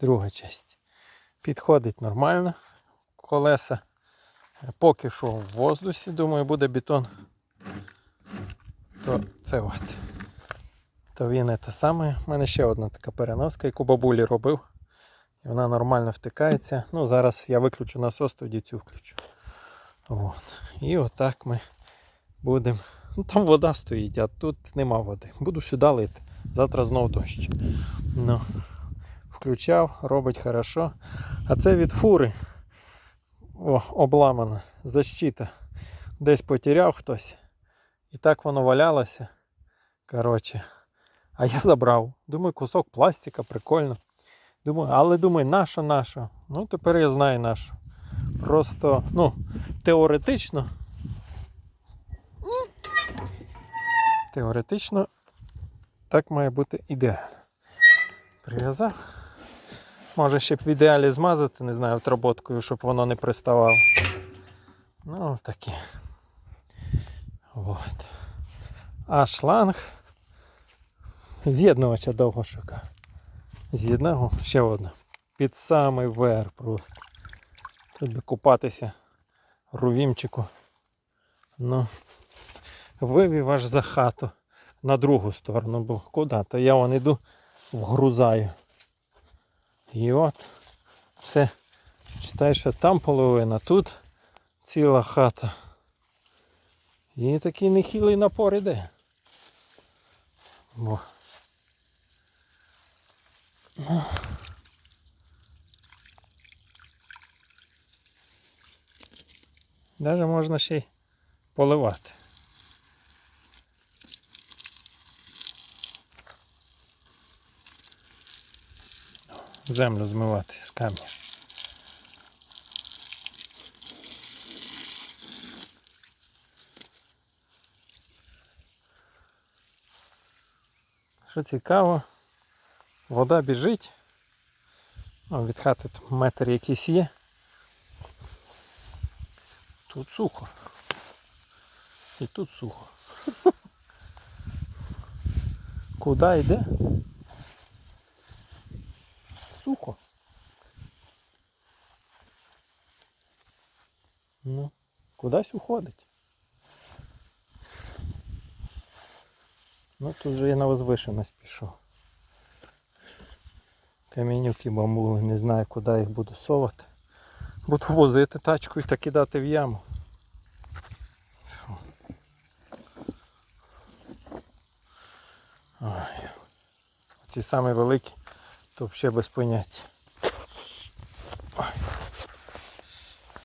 друга часть. Підходить нормально. Колеса поки що в воздусі, думаю, буде бетон. То це от. То він те саме. У мене ще одна така переноска, яку бабулі робив. І вона нормально втикається. Ну, зараз я виключу насос, тоді цю включу. От. І отак ми будемо. Ну там вода стоїть, а тут нема води. Буду сюди лити. Завтра знов дощ. Ну, включав, робить хорошо. А це від фури. О, обламана. Защита. Десь потеряв хтось. І так воно валялося. Коротше. А я забрав. Думаю, кусок пластика, прикольно. Думаю, але думаю, наша, наша. Ну, тепер я знаю нашу. Просто, ну, теоретично. Теоретично так має бути ідеально. Прив'язав. Може ще б в ідеалі змазати, не знаю, отработкою, щоб воно не приставало. Ну, таке. Вот. А шланг з'єднувача довго шукав. З'єднав ще одна. Під самий верх просто. Тут би купатися рувімчику. Ну, вивів аж за хату на другу сторону, бо куди? То я вон іду, вгрузаю. І от це, читай, що там половина, тут ціла хата. І такий нехилий напор іде. Бо. Даже можна ще й поливати. Землю змивати з камня. Що цікаво, вода біжить. Від хати метр якийсь є. Тут сухо. І тут сухо. Куди йде? Сухо. Ну, кудись уходить. Ну тут же я на возвишеність пішов. Камінюки бамбули, не знаю куди їх буду совати. Буду возити тачкою та кидати в яму. Ой. Ці самі великі, то вообще без поняття.